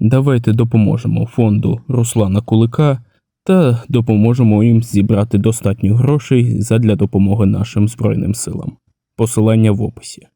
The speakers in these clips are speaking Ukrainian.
Давайте допоможемо фонду Руслана Кулика та допоможемо їм зібрати достатньо грошей задля допомоги нашим Збройним силам. Посилання в описі.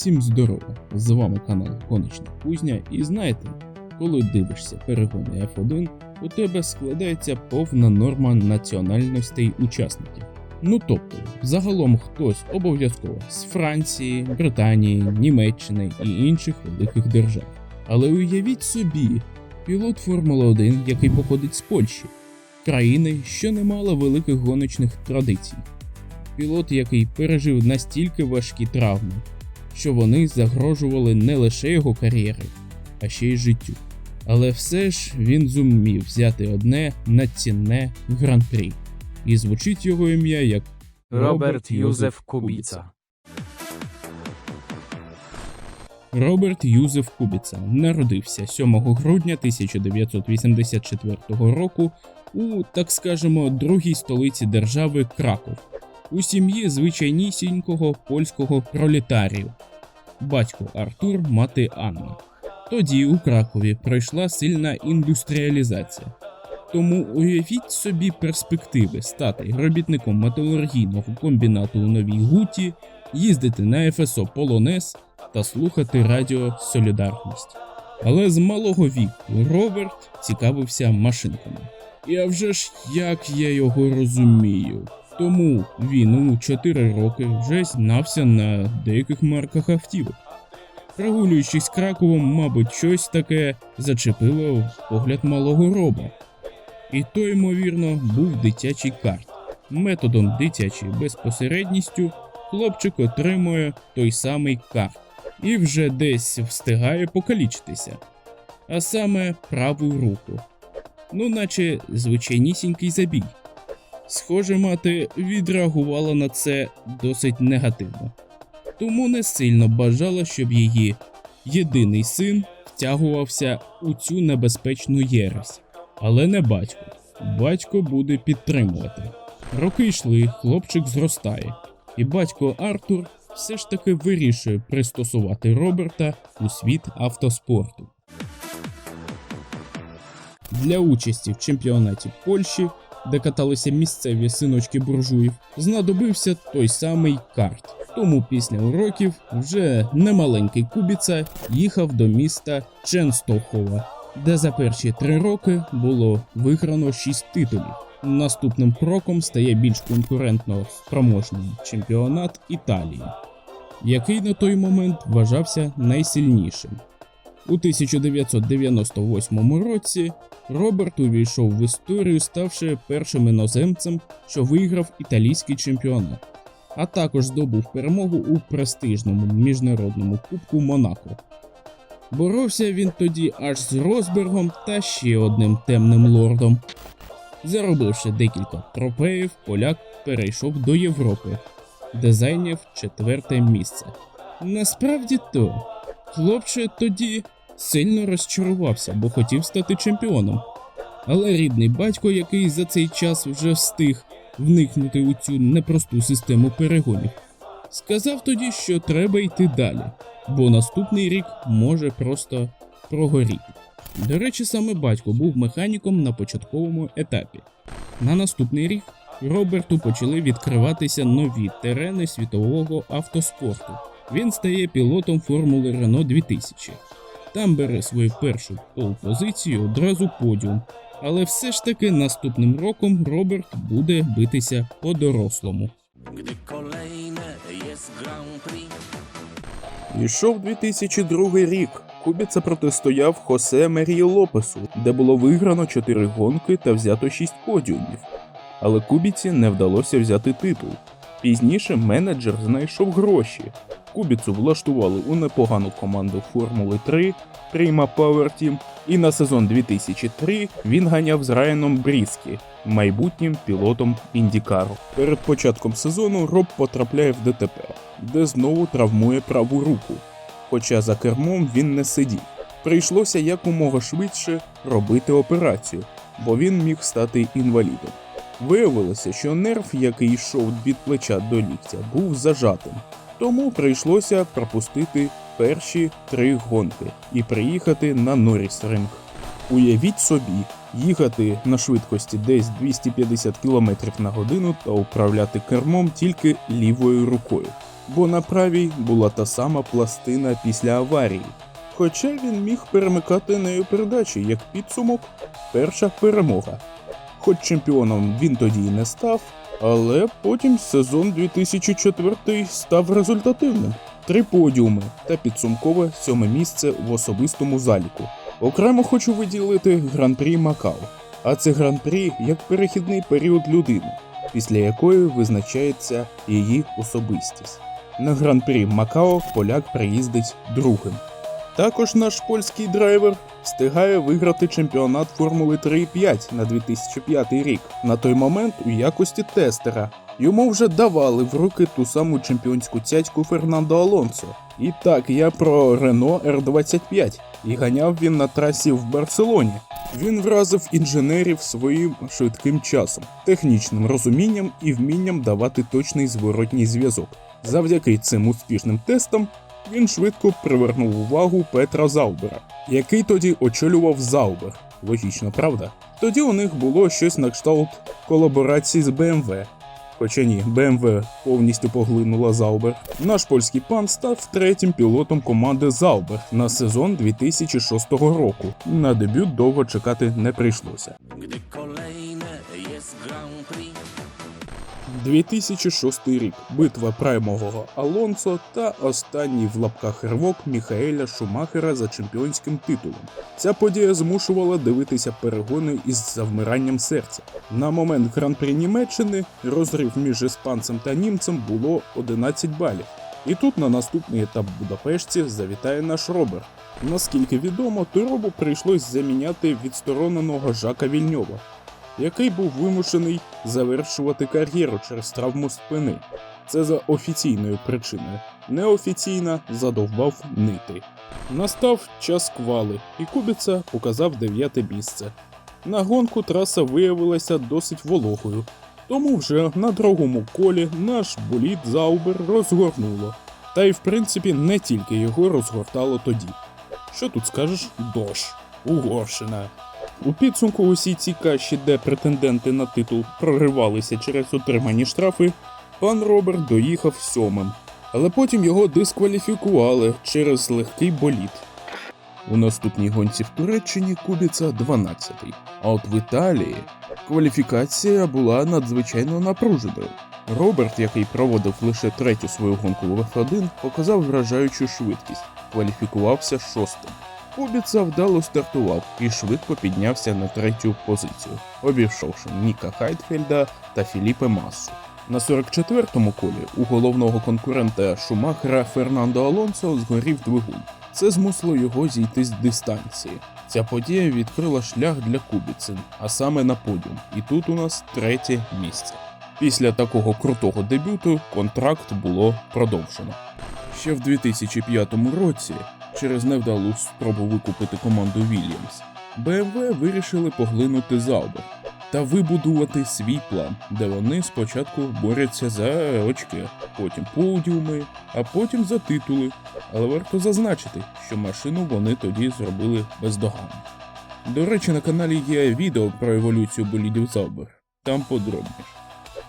Всім здорово! З вами канал Конечна Кузня, і знаєте, коли дивишся перегони F1, у тебе складається повна норма національностей учасників. Ну тобто, загалом хтось обов'язково з Франції, Британії, Німеччини і інших великих держав. Але уявіть собі, пілот Формули 1, який походить з Польщі, країни, що не мала великих гоночних традицій. Пілот, який пережив настільки важкі травми, що вони загрожували не лише його кар'єри, а ще й життю. Але все ж він зумів взяти одне надцінне гран-прі, і звучить його ім'я як Robert Józef Kubica. Роберт Юзеф Кубіца народився 7 грудня 1984 року у, так скажемо, другій столиці держави Краков, у сім'ї звичайнісінького польського пролетарію. Батько Артур, мати Анна. Тоді у Кракові пройшла сильна індустріалізація. Тому уявіть собі перспективи стати робітником металургійного комбінату у Новій Гуті, їздити на ФСО Полонез та слухати радіо Солідарність. Але з малого віку Роберт цікавився машинками. І а вже ж як я його розумію. Тому він у 4 роки вже знався на деяких марках автівок. Прогулюючись Краковом, мабуть, щось таке зачепило погляд малого роба. І то, ймовірно, був дитячий карт. Методом дитячої безпосередністю хлопчик отримує той самий карт і вже десь встигає покалічитися, а саме праву руку. Ну, наче звичайнісінький забій. Схоже, мати відреагувала на це досить негативно, тому не сильно бажала, щоб її єдиний син втягувався у цю небезпечну єресь. Але не батько. Батько буде підтримувати. Роки йшли, хлопчик зростає, і батько Артур все ж таки вирішує пристосувати Роберта у світ автоспорту. Для участі в чемпіонаті Польщі, де каталися місцеві синочки буржуїв, знадобився той самий карт. Тому після уроків вже немаленький Кубіца їхав до міста Ченстохова, де за перші три роки було виграно шість титулів. Наступним кроком стає більш конкурентно спроможний чемпіонат Італії, який на той момент вважався найсильнішим. У 1998 році Роберт увійшов в історію, ставши першим іноземцем, що виграв італійський чемпіонат, а також здобув перемогу у престижному міжнародному кубку Монако. Боровся він тоді аж з Росбергом та ще одним темним лордом. Заробивши декілька трофеїв, поляк перейшов до Європи, де зайняв четверте місце. Насправді то, хлопче тоді сильно розчарувався, бо хотів стати чемпіоном. Але рідний батько, який за цей час вже встиг вникнути у цю непросту систему перегонів, сказав тоді, що треба йти далі, бо наступний рік може просто прогоріти. До речі, саме батько був механіком на початковому етапі. На наступний рік Роберту почали відкриватися нові терени світового автоспорту. Він стає пілотом Формули Рено 2000. Там бере свою першу пол-позицію одразу подіум. Але все ж таки наступним роком Роберт буде битися по-дорослому. Ішов 2002 рік. Кубіца протистояв Хосе Мерії Лопесу, де було виграно 4 гонки та взято 6 подіумів. Але Кубіці не вдалося взяти титул. Пізніше менеджер знайшов гроші, Кубіцу влаштували у непогану команду Формули 3 Prima Power Team, і на сезон 2003 він ганяв з Райаном Бріскі, майбутнім пілотом Індікару. Перед початком сезону Роб потрапляє в ДТП, де знову травмує праву руку. Хоча за кермом він не сидів. Прийшлося якомога швидше робити операцію, бо він міг стати інвалідом. Виявилося, що нерв, який йшов від плеча до ліктя, був зажатим, тому прийшлося пропустити перші три гонки і приїхати на Норріс Ринг. Уявіть собі, їхати на швидкості десь 250 км на годину та управляти кермом тільки лівою рукою, бо на правій була та сама пластина після аварії. Хоча він міг перемикати нею передачі як підсумок, перша перемога. Хоч чемпіоном він тоді й не став, але потім сезон 2004 став результативним. Три подіуми та підсумкове сьоме місце в особистому заліку. Окремо хочу виділити гран-прі Макао. А це гран-прі як перехідний період людини, після якої визначається її особистість. На гран-прі Макао поляк приїздить другим. Також наш польський драйвер встигає виграти чемпіонат Формули 3.5 на 2005 рік. На той момент у якості тестера йому вже давали в руки ту саму чемпіонську цяцьку Фернандо Алонсо. І так, я про Рено R25. І ганяв він на трасі в Барселоні. Він вразив інженерів своїм швидким часом, технічним розумінням і вмінням давати точний зворотній зв'язок. Завдяки цим успішним тестам він швидко привернув увагу Петра Заубера, який тоді очолював Заубер. Логічно, правда? Тоді у них було щось на кшталт колаборації з BMW. Хоча ні, BMW повністю поглинула Заубер. Наш польський пан став третім пілотом команди Заубер на сезон 2006 року. На дебют довго чекати не прийшлося. Grand Prix 2006 рік. Битва праймового Алонсо та останній в лапках ривок Міхаеля Шумахера за чемпіонським титулом. Ця подія змушувала дивитися перегони із завмиранням серця. На момент гран-прі Німеччини розрив між іспанцем та німцем було 11 балів. І тут на наступний етап Будапешті завітає наш Робер. Наскільки відомо, Туробу прийшлось заміняти відстороненого Жака Вільньова, який був вимушений завершувати кар'єру через травму спини. Це за офіційною причиною. Неофіційна задовбав нити. Настав час квали, і Кубіца показав дев'яте місце. На гонку траса виявилася досить вологою, тому вже на другому колі наш болід Заубер розгорнуло. Та й в принципі не тільки його розгортало тоді. Що тут скажеш? Дощ, Угорщина. У підсумку усі ці каші, де претенденти на титул проривалися через отримані штрафи, пан Роберт доїхав сьомим, але потім його дискваліфікували через легкий боліт. У наступній гонці в Туреччині Кубіца 12-й, а от в Італії кваліфікація була надзвичайно напруженою. Роберт, який проводив лише третю свою гонку в F1, показав вражаючу швидкість, кваліфікувався шостим. Кубіца вдало стартував і швидко піднявся на третю позицію, обійшовши Ніка Хайтфельда та Філіпе Массу. На 44-му колі у головного конкурента Шумахера Фернандо Алонсо згорів двигун. Це змусило його зійти з дистанції. Ця подія відкрила шлях для Кубіцин, а саме на подіум. І тут у нас третє місце. Після такого крутого дебюту контракт було продовжено. Ще в 2005 році, через невдалу спробу викупити команду Williams, BMW вирішили поглинути Заубер та вибудувати свій план, де вони спочатку борються за очки, потім подіуми, а потім за титули. Але варто зазначити, що машину вони тоді зробили бездоганно. До речі, на каналі є відео про еволюцію болідів Заубер. Там подробніше.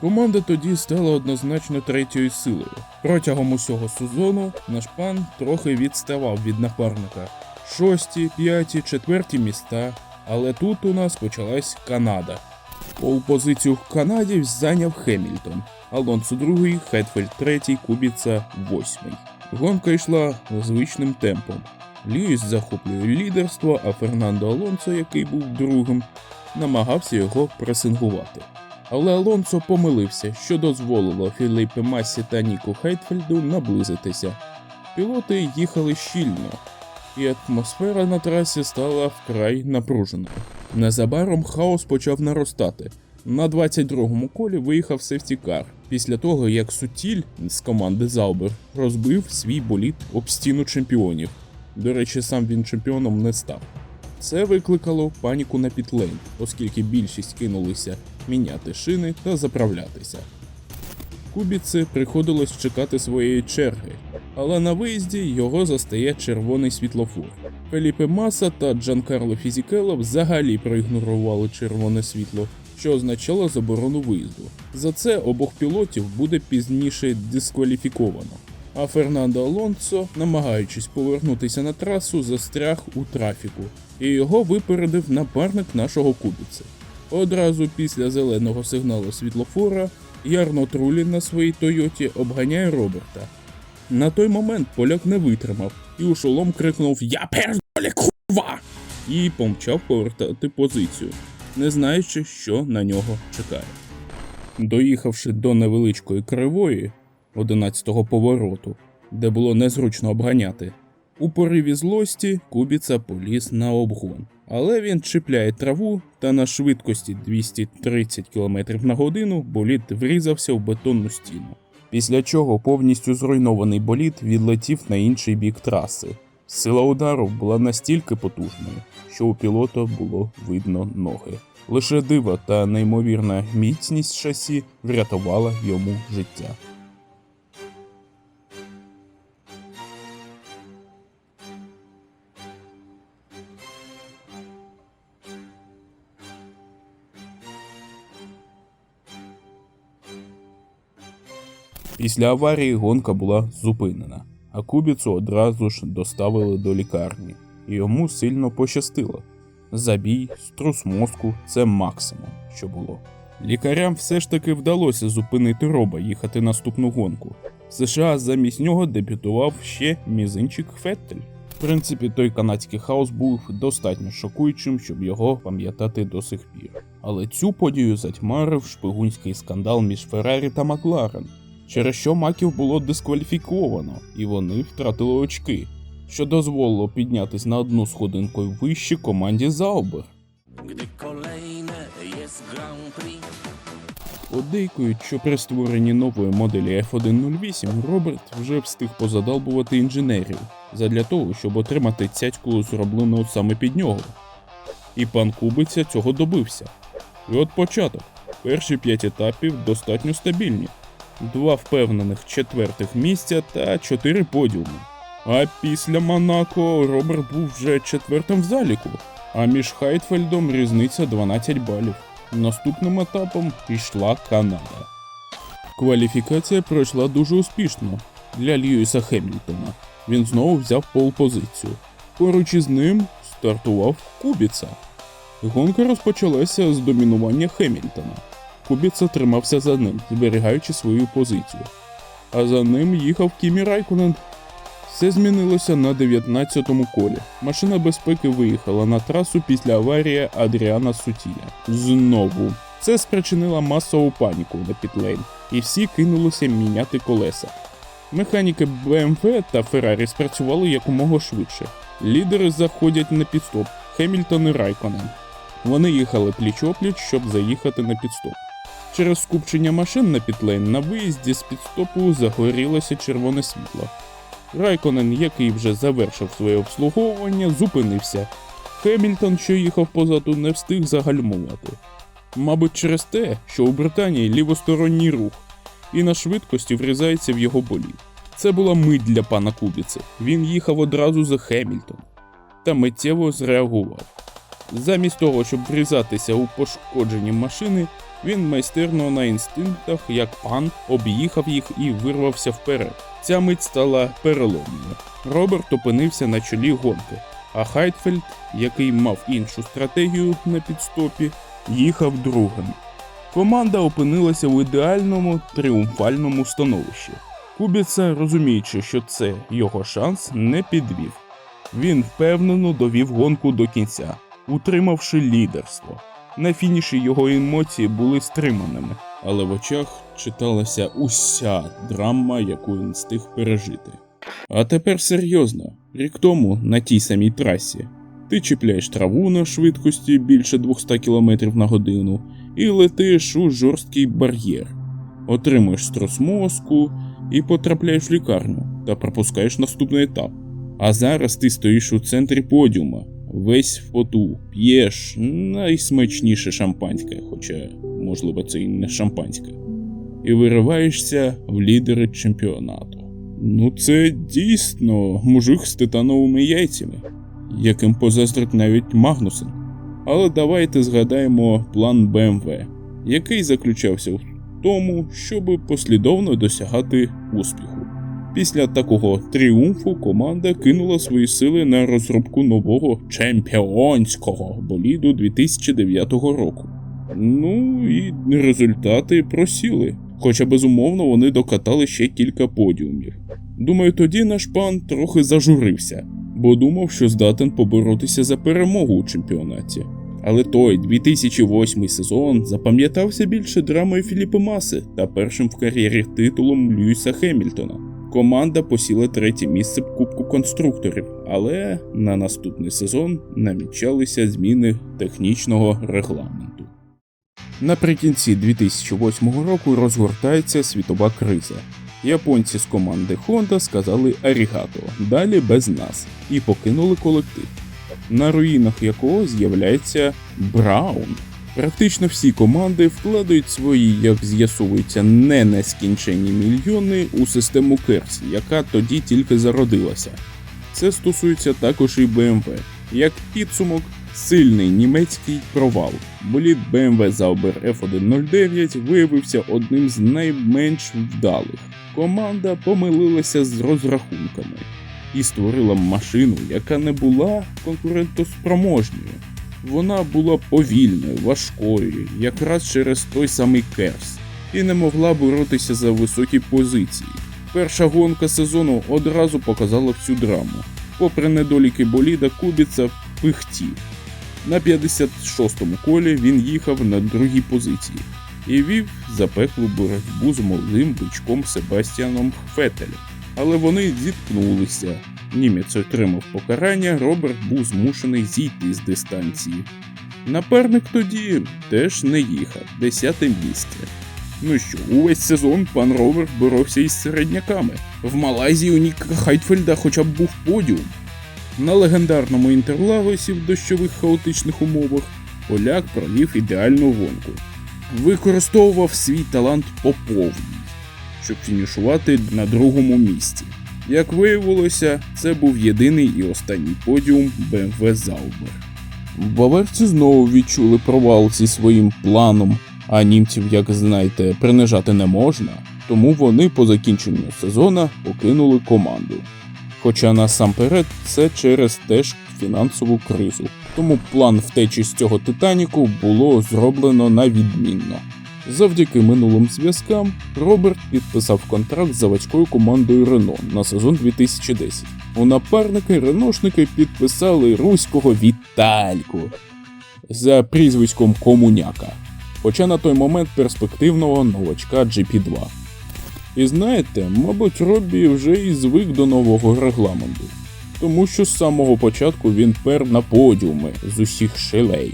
Команда тоді стала однозначно третьою силою. Протягом усього сезону наш пан трохи відставав від напарника. Шості, п'яті, четверті міста. Але тут у нас почалась Канада. Пол позицію Канаді зайняв Хемільтон, Алонсо другий, Хетфельд третій, Кубіца восьмий. Гонка йшла звичним темпом. Льюіс захоплює лідерство, а Фернандо Алонсо, який був другим, намагався його пресингувати. Але Алонсо помилився, що дозволило Філіппе Масі та Ніку Хейтфельду наблизитися. Пілоти їхали щільно, і атмосфера на трасі стала вкрай напруженою. Незабаром хаос почав наростати. На 22-му колі виїхав сефтікар після того, як Сутіль з команди Заубер розбив свій боліт об стіну чемпіонів. До речі, сам він чемпіоном не став. Це викликало паніку на пітлейн, оскільки більшість кинулися міняти шини та заправлятися. Кубіці приходилось чекати своєї черги, але на виїзді його застає червоний світлофор. Феліпе Маса та Джанкарло Фізікело взагалі проігнорували червоне світло, що означало заборону виїзду. За це обох пілотів буде пізніше дискваліфіковано. А Фернандо Алонсо, намагаючись повернутися на трасу, застряг у трафіку, і його випередив напарник нашого кубіци. Одразу після зеленого сигналу світлофора Ярно Трулін на своїй Тойоті обганяє Роберта. На той момент поляк не витримав і у шолом крикнув Я пердолі курва! і помчав повертати позицію, не знаючи, що на нього чекає. Доїхавши до невеличкої кривої 11-го повороту, де було незручно обганяти, у пориві злості Кубіца поліз на обгон, але він чіпляє траву та на швидкості 230 км на годину болід врізався в бетонну стіну. Після чого повністю зруйнований болід відлетів на інший бік траси. Сила удару була настільки потужною, що у пілота було видно ноги. Лише диво та неймовірна міцність шасі врятувала йому життя. Після аварії гонка була зупинена, а Кубіцу одразу ж доставили до лікарні, і йому сильно пощастило. Забій, струс мозку це максимум, що було. Лікарям все ж таки вдалося зупинити роба їхати наступну гонку. В США замість нього дебютував ще мізинчик Феттель. В принципі, той канадський хаос був достатньо шокуючим, щоб його пам'ятати до сих пір. Але цю подію затьмарив шпигунський скандал між Феррарі та Макларен, через що маків було дискваліфіковано, і вони втратили очки, що дозволило піднятись на одну сходинку вище команді Заубер. Подейкують, що при створенні нової моделі F108 Роберт вже встиг позадалбувати інженерів задля того, щоб отримати цяцьку, зроблену саме під нього. І пан Кубиця цього добився. І от початок. Перші п'ять етапів достатньо стабільні. Два впевнених четвертих місця та чотири подіуми. А після Монако Роберт був вже четвертим в заліку, а між Хайтфельдом різниця 12 балів. Наступним етапом йшла Канада. Кваліфікація пройшла дуже успішно для Льюіса Хемільтона. Він знову взяв пол-позицію. Поруч із ним стартував Кубіца. Гонка розпочалася з домінування Хемільтона. Кубіца тримався за ним, зберігаючи свою позицію. А за ним їхав Кімі Райконен. Все змінилося на 19-му колі. Машина безпеки виїхала на трасу після аварії Адріана Сутіля. Знову. Це спричинило масову паніку на пітлейн, і всі кинулися міняти колеса. Механіки BMW та Ferrari спрацювали якомога швидше. Лідери заходять на підстоп Хемільтон і Райконен. Вони їхали пліч-опліч, щоб заїхати на підстоп. Через скупчення машин на пітлейн на виїзді з підстопу загорілося червоне світло. Райконен, який вже завершив своє обслуговування, зупинився. Хемільтон, що їхав позаду, не встиг загальмувати. Мабуть, через те, що у Британії лівосторонній рух, і на швидкості врізається в його болід. Це була мить для пана Кубіци. Він їхав одразу за Хемільтон та миттєво зреагував. Замість того, щоб врізатися у пошкоджені машини, він майстерно на інстинктах, як пан, об'їхав їх і вирвався вперед. Ця мить стала переломною. Роберт опинився на чолі гонки, а Хайтфельд, який мав іншу стратегію на підстопі, їхав другим. Команда опинилася в ідеальному тріумфальному становищі. Кубіца, розуміючи, що це його шанс, не підвів. Він впевнено довів гонку до кінця, утримавши лідерство. На фініші його емоції були стриманими, але в очах читалася уся драма, яку він встиг пережити. А тепер серйозно, рік тому на тій самій трасі. Ти чіпляєш траву на швидкості більше 200 км на годину і летиш у жорсткий бар'єр, отримуєш струс мозку і потрапляєш в лікарню та пропускаєш наступний етап. А зараз ти стоїш у центрі подіума, весь в поту, п'єш найсмачніше шампанське, хоча, можливо, це і не шампанське, і вириваєшся в лідери чемпіонату. Ну, це дійсно мужик з титановими яйцями, яким позаздрить навіть Магнусен. Але давайте згадаємо план БМВ, який заключався в тому, щоб послідовно досягати успіху. Після такого тріумфу команда кинула свої сили на розробку нового чемпіонського боліду 2009 року. Ну і результати просіли, хоча безумовно вони докатали ще кілька подіумів. Думаю, тоді наш пан трохи зажурився, бо думав, що здатен поборотися за перемогу у чемпіонаті. Але той 2008 сезон запам'ятався більше драмою Філіпа Маси та першим в кар'єрі титулом Льюіса Хемільтона. Команда посіла третє місце в Кубку конструкторів, але на наступний сезон намічалися зміни технічного регламенту. Наприкінці 2008 року розгортається світова криза. Японці з команди Honda сказали Арігато, далі без нас, і покинули колектив, на руїнах якого з'являється Браун. Практично всі команди вкладають свої, як з'ясовується, не нескінченні мільйони у систему Керс, яка тоді тільки зародилася. Це стосується також і BMW. Як підсумок, сильний німецький провал. Болід BMW Zauber F109 виявився одним з найменш вдалих. Команда помилилася з розрахунками і створила машину, яка не була конкурентоспроможньою. Вона була повільною, важкою, якраз через той самий керс, і не могла боротися за високі позиції. Перша гонка сезону одразу показала всю драму. Попри недоліки боліда, Кубіца пихтів. На 56-му колі він їхав на другій позиції і вів запеклу боротьбу з молодим бичком Себастьяном Фетелем. Але вони зіткнулися. Німець отримав покарання, Роберт був змушений зійти з дистанції. Напарник тоді теж не їхав, десяте місце. Ну що, увесь сезон пан Роберт боровся із середняками. В Малайзії у Ніка Хайтфельда хоча б був подіум. На легендарному інтерлагосі в дощових хаотичних умовах поляк провів ідеальну гонку. Використовував свій талант по повній, щоб фінішувати на другому місці. Як виявилося, це був єдиний і останній подіум BMW Zauber. Баверці знову відчули провал зі своїм планом, а німців, як знаєте, принижати не можна, тому вони по закінченню сезону покинули команду. Хоча насамперед це через теж фінансову кризу. Тому план втечі з цього Титаніку було зроблено на відмінно. Завдяки минулим зв'язкам Роберт підписав контракт з заводською командою Рено на сезон 2010. У напарники реношники підписали руського Вітальку за прізвиськом Комуняка, хоча на той момент перспективного новачка GP2. І знаєте, мабуть, Роббі вже і звик до нового регламенту, тому що з самого початку він пер на подіуми з усіх шелей.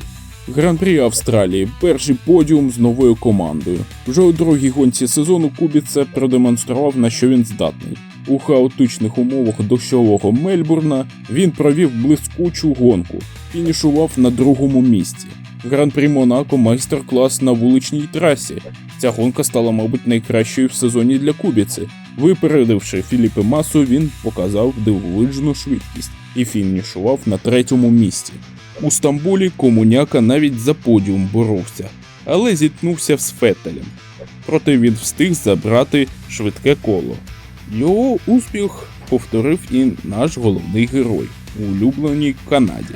Гран-прі Австралії перший подіум з новою командою. Вже у другій гонці сезону Кубіце продемонстрував, на що він здатний. У хаотичних умовах дощового Мельбурна він провів блискучу гонку, фінішував на другому місці. Гран-прі Монако майстер-клас на вуличній трасі. Ця гонка стала, мабуть, найкращою в сезоні для Кубіці. Випередивши Філіпе Масу, він показав дивовижну швидкість і фінішував на третьому місці. У Стамбулі комуняка навіть за подіум боровся, але зіткнувся з Феттелем. Проте він встиг забрати швидке коло. Його успіх повторив і наш головний герой у улюбленій Канаді.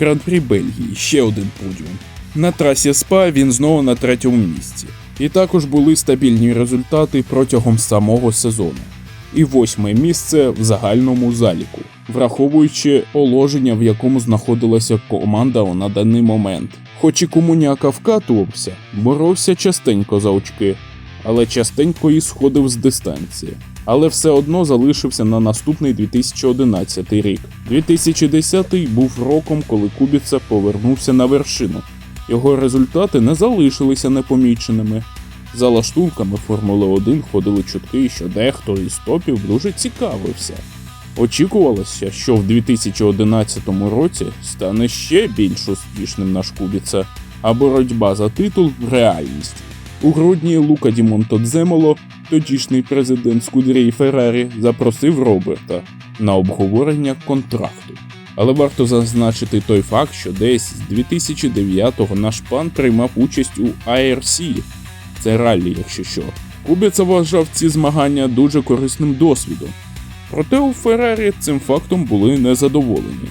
Гран-прі Бельгії ще один подіум. На трасі СПА він знову на третьому місці. І також були стабільні результати протягом самого сезону. І восьме місце в загальному заліку. враховуючи положення, в якому знаходилася команда на даний момент. Хоч і комуняка вкатувався, боровся частенько за очки, але частенько і сходив з дистанції. Але все одно залишився на наступний 2011 рік. 2010 був роком, коли Кубіца повернувся на вершину. Його результати не залишилися непоміченими. За лаштунками Формули 1 ходили чутки, що дехто із топів дуже цікавився. Очікувалося, що в 2011 році стане ще більш успішним наш Кубіца, а боротьба за титул реальність. У грудні Лука Ді Монтодземоло, тодішній президент Скудерії Феррарі, запросив Роберта на обговорення контракту. Але варто зазначити той факт, що десь з 2009-го наш пан приймав участь у IRC, це раллі, якщо що. Кубіца вважав ці змагання дуже корисним досвідом. Проте у Феррарі цим фактом були незадоволені.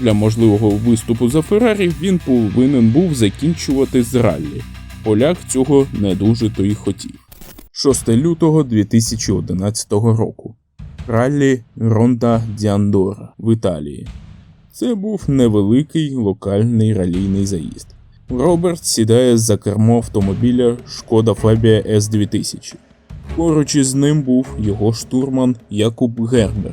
Для можливого виступу за Феррарі він повинен був закінчувати з раллі. Поляк цього не дуже то й хотів. 6 лютого 2011 року. Раллі Ронда Діандора в Італії. Це був невеликий локальний ралійний заїзд. Роберт сідає за кермо автомобіля Шкода Фабія С2000. Поруч із ним був його штурман Якуб Гербер,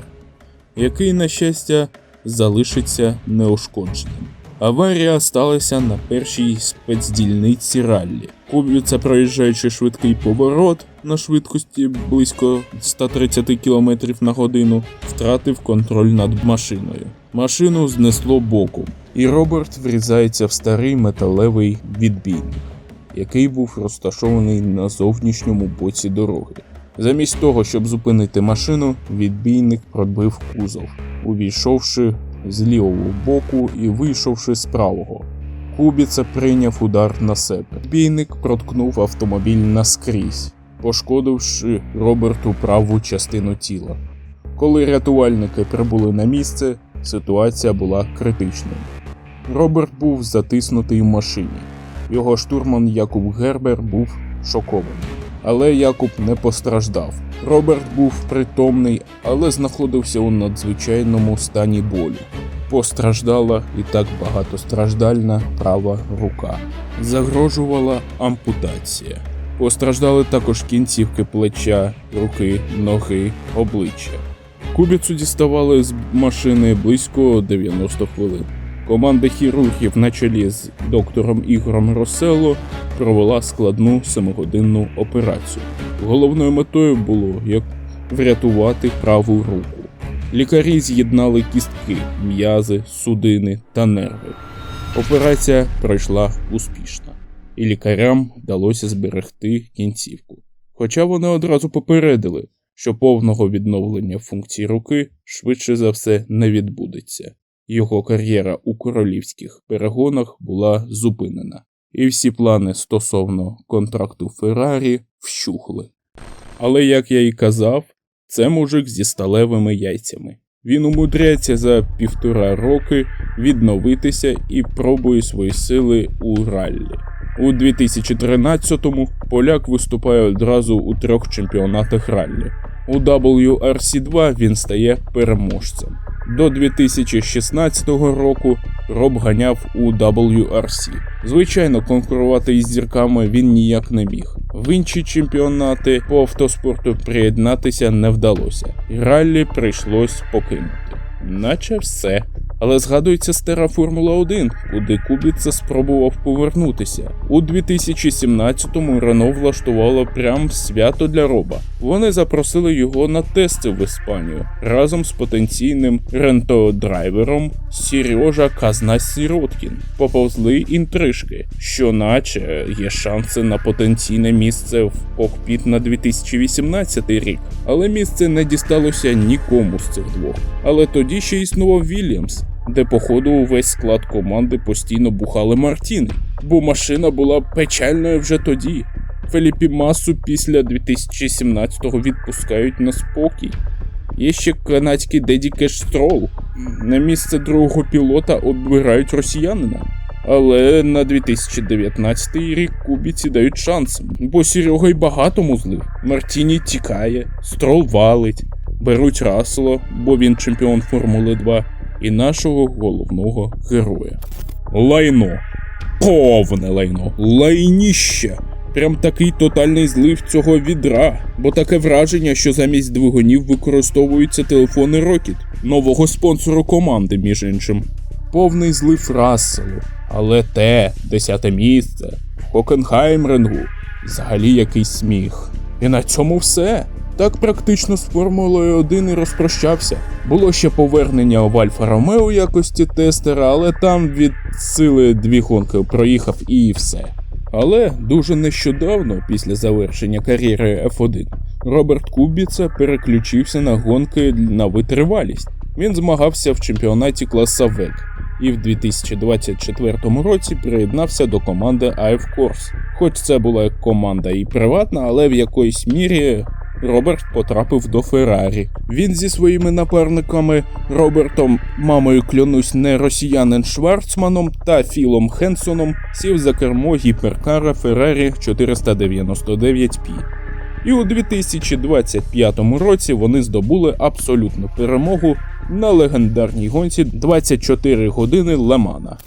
який, на щастя, залишиться неушкодженим. Аварія сталася на першій спецдільниці раллі. Кубіця, проїжджаючи швидкий поворот на швидкості близько 130 км на годину, втратив контроль над машиною. Машину знесло боком, і Роберт врізається в старий металевий відбійник який був розташований на зовнішньому боці дороги. Замість того, щоб зупинити машину, відбійник пробив кузов, увійшовши з лівого боку і вийшовши з правого. Кубіца прийняв удар на себе. Відбійник проткнув автомобіль наскрізь, пошкодивши Роберту праву частину тіла. Коли рятувальники прибули на місце, ситуація була критичною. Роберт був затиснутий в машині. Його штурман Якуб Гербер був шокований. Але Якуб не постраждав. Роберт був притомний, але знаходився у надзвичайному стані болю. Постраждала і так багатостраждальна права рука. Загрожувала ампутація. Постраждали також кінцівки плеча, руки, ноги, обличчя. Кубіцу діставали з машини близько 90 хвилин. Команда хірургів на чолі з доктором Ігорем Роселло провела складну семигодинну операцію. Головною метою було як врятувати праву руку. Лікарі з'єднали кістки, м'язи, судини та нерви. Операція пройшла успішно, і лікарям вдалося зберегти кінцівку. Хоча вони одразу попередили, що повного відновлення функцій руки швидше за все не відбудеться. Його кар'єра у королівських перегонах була зупинена, і всі плани стосовно контракту Феррарі вщухли. Але, як я і казав, це мужик зі сталевими яйцями. Він умудряється за півтора роки відновитися і пробує свої сили у раллі. У 2013-му поляк виступає одразу у трьох чемпіонатах раллі. У WRC2 він стає переможцем. До 2016 року Роб ганяв у WRC. Звичайно, конкурувати із зірками він ніяк не міг. В інші чемпіонати по автоспорту приєднатися не вдалося, і раллі прийшлось покинути. Наче все. Але згадується стара Формула 1, куди Кубіца спробував повернутися. У 2017-му Рено влаштувало прям свято для Роба. Вони запросили його на тести в Іспанію разом з потенційним рентодрайвером Сережа Казна Сіроткін. Поповзли інтрижки, що наче є шанси на потенційне місце в кокпіт на 2018 рік. Але місце не дісталося нікому з цих двох. Але тоді ще існував Вільямс, де, походу, увесь склад команди постійно бухали Мартіни, бо машина була печальною вже тоді. Феліпі Масу після 2017-го відпускають на спокій. Є ще канадський Деді Кеш Строл. На місце другого пілота обирають росіянина. Але на 2019 рік кубіці дають шанс, бо Серега й багато музлив. Мартіні тікає, строл валить. беруть Рассела, бо він чемпіон Формули 2, і нашого головного героя. Лайно. Повне лайно. Лайніще. Прям такий тотальний злив цього відра, бо таке враження, що замість двигунів використовуються телефони Rocket, нового спонсору команди, між іншим. Повний злив Расселу, але те, десяте місце, в Хокенхаймрингу, взагалі якийсь сміх. І на цьому все. Так практично з Формулою 1 і розпрощався. Було ще повернення в Альфа Ромео у якості тестера, але там від сили дві гонки проїхав і все. Але дуже нещодавно, після завершення кар'єри F1, Роберт Кубіца переключився на гонки на витривалість. Він змагався в чемпіонаті класа ВЕК і в 2024 році приєднався до команди AF Course. Хоч це була команда і приватна, але в якоїсь мірі Роберт потрапив до Феррарі. Він зі своїми напарниками Робертом, мамою клянусь, не росіянин Шварцманом та Філом Хенсоном сів за кермо гіперкара Феррарі 499 p І у 2025 році вони здобули абсолютну перемогу на легендарній гонці 24 години Лемана.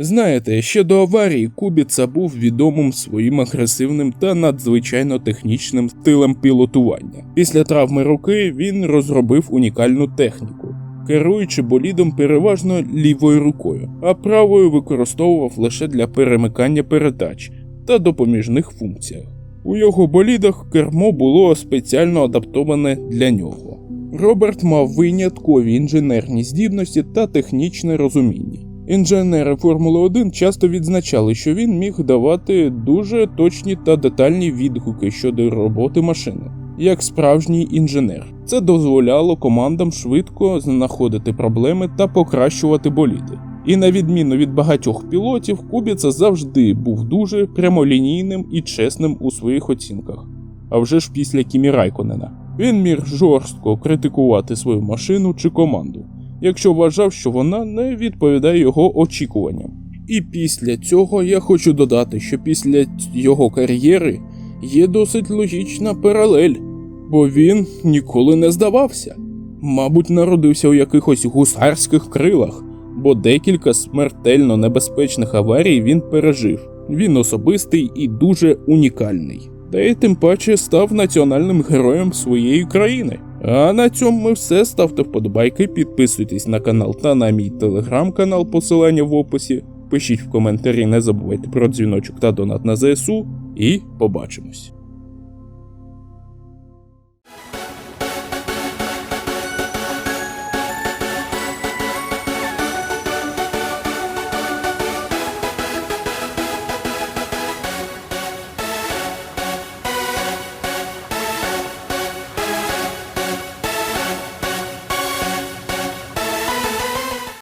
Знаєте, ще до аварії Кубіца був відомим своїм агресивним та надзвичайно технічним стилем пілотування. Після травми руки він розробив унікальну техніку, керуючи болідом переважно лівою рукою, а правою використовував лише для перемикання передач та допоміжних функціях. У його болідах кермо було спеціально адаптоване для нього. Роберт мав виняткові інженерні здібності та технічне розуміння. Інженери Формули 1 часто відзначали, що він міг давати дуже точні та детальні відгуки щодо роботи машини, як справжній інженер. Це дозволяло командам швидко знаходити проблеми та покращувати боліди. І на відміну від багатьох пілотів, Кубіца завжди був дуже прямолінійним і чесним у своїх оцінках. А вже ж після Кімі Райконена. Він міг жорстко критикувати свою машину чи команду, якщо вважав, що вона не відповідає його очікуванням. І після цього я хочу додати, що після його кар'єри є досить логічна паралель, бо він ніколи не здавався. Мабуть, народився у якихось гусарських крилах, бо декілька смертельно небезпечних аварій він пережив. Він особистий і дуже унікальний. Та й тим паче став національним героєм своєї країни. А на цьому ми все. Ставте вподобайки, підписуйтесь на канал та на мій телеграм-канал, посилання в описі. Пишіть в коментарі, не забувайте про дзвіночок та донат на ЗСУ, і побачимось.